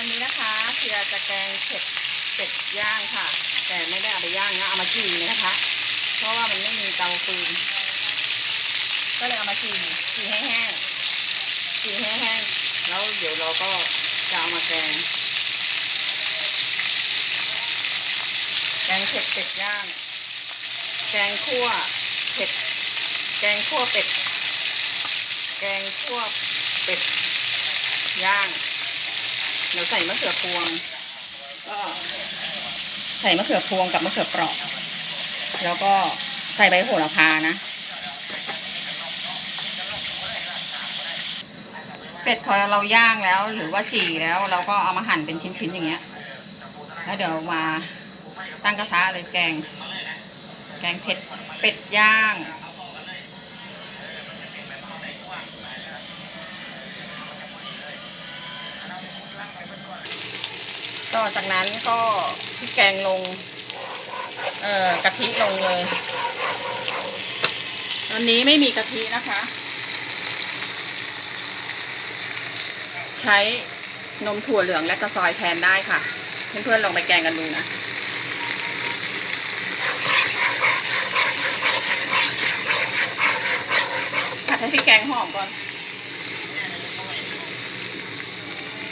วันนี้นะคะเพียจะแกงเผ็ดเป็ดย่างค่ะ แต่ไม่ได้เอาไปย่างนะเอามาจีเลยนะคะ เพราะว่ามันไม่มีเตาฟืนก็เลยเอามาจีจีให้แห้งจีให้แห้งแล้วเดี๋ยวเราก็จะเอามาแกงแกงเผ็ดเป็ดย่าง แกงคั่วเผ็ด แกงคั่วเป็ด แกงคั่วเป็ดย่าง เดี๋ยวใส่มะเขือพวง ก็ใส่มะเขือพวงกับมะเขือเปราะ แล้วก็ใส่ใบโหระพานะ เป็ดพอเราย่างแล้วหรือว่าฉี่แล้วเราก็เอามาหั่นเป็นชิ้นๆอย่างเงี้ย แล้วเดี๋ยวมาตั้งกระทะเลยแกง แกงเผ็ดเป็ดย่าง ต่อจากนั้นก็พริกแกงลง เอ่อกะทิลงเลยตอนนี้ไม่มีกะทินะคะ ใช้นมถั่วเหลืองและกระซอยแทนได้ค่ะ เพื่อนๆลองไปแกงกันดูนะผัดให้พริกแกงหอมก่อน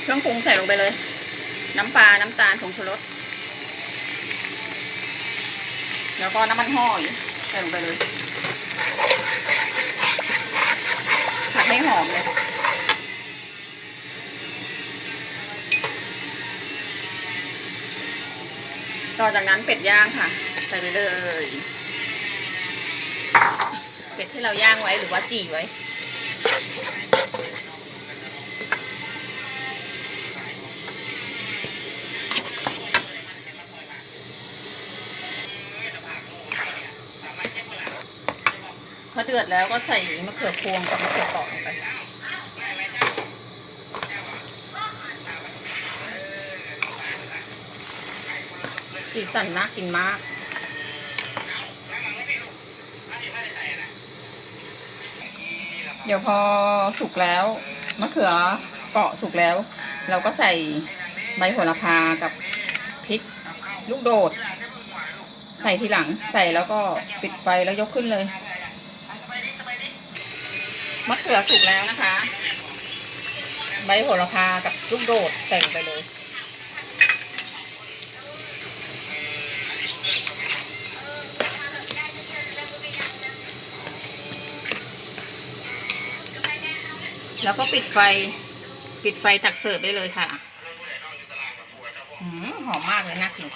เครื่องปรุงใส่ลงไปเลย น้ำปลา น้ำตาลผงชูรส แล้วก็น้ำมันหอยใส่ลงไปเลย ผัดให้หอมเลยต่อจากนั้นเป็ดย่างค่ะ ใส่ไปเลย เป็ดที่เราย่างไว้หรือว่าจี่ไว้ เดือดแล้วก็ใส่มะเขือพวงกับมะเขือเปราะลงไปสีสันน่ากินมาก เดี๋ยวพอสุกแล้วมะเขือเปราะสุกแล้ว เราก็ใส่ใบโหระพากับพริกลูกโดด ใส่ทีหลังใส่แล้วก็ปิดไฟแล้วยกขึ้นเลย มะเขือสุกแล้วนะคะ ใบโหระพากับลูกโดดใส่ไปเลย แล้วก็ปิดไฟ ปิดไฟตักเสิร์ฟได้เลยค่ะหอมมากเลยน่ากิน